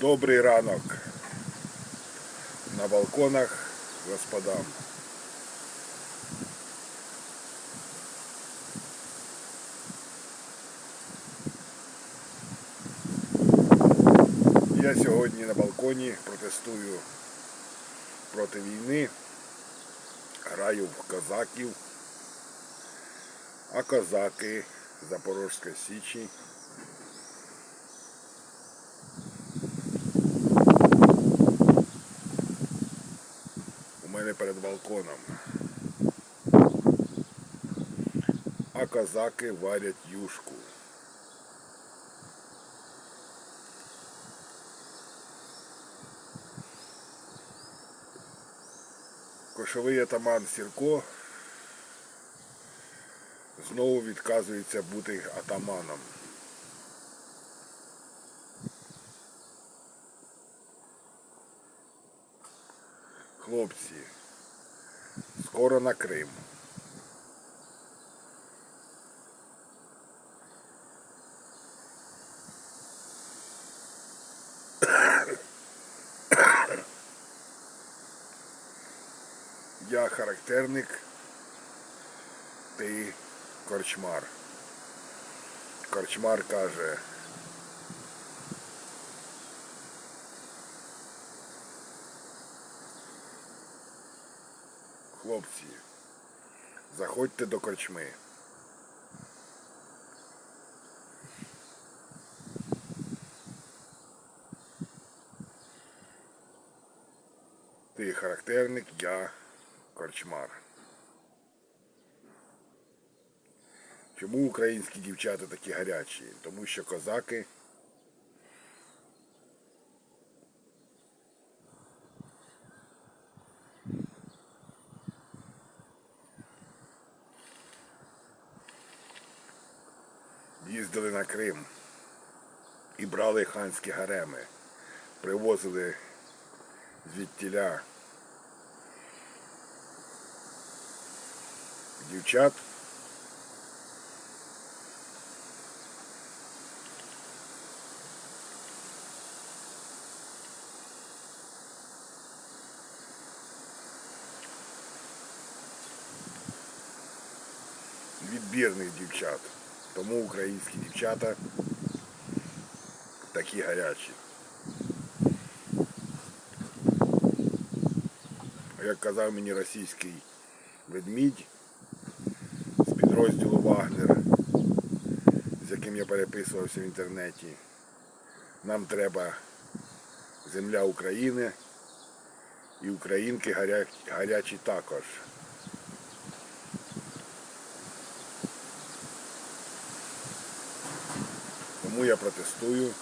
Добрий ранок. На балконах господам. Я сьогодні на балконі протестую проти війни, граю в козаків, а козаки Запорозька Січі мене перед балконом. А козаки варять юшку. Кошовий атаман Сірко знову відказується бути атаманом. Хлопці, скоро на Крим. Я характерник, ти корчмар. Корчмар каже. Хлопці, заходьте до корчми. Ти характерник, я корчмар. Чому українські дівчата такі гарячі? Тому що козаки їздили на Крим і брали ханські гареми, привозили звідтіля дівчат. Відбірних дівчат. Тому українські дівчата такі гарячі. Як казав мені російський ведмідь з підрозділу Вагнер, з яким я переписувався в інтернеті, нам треба земля України і українки гаря- гарячі також. Muy protesto eu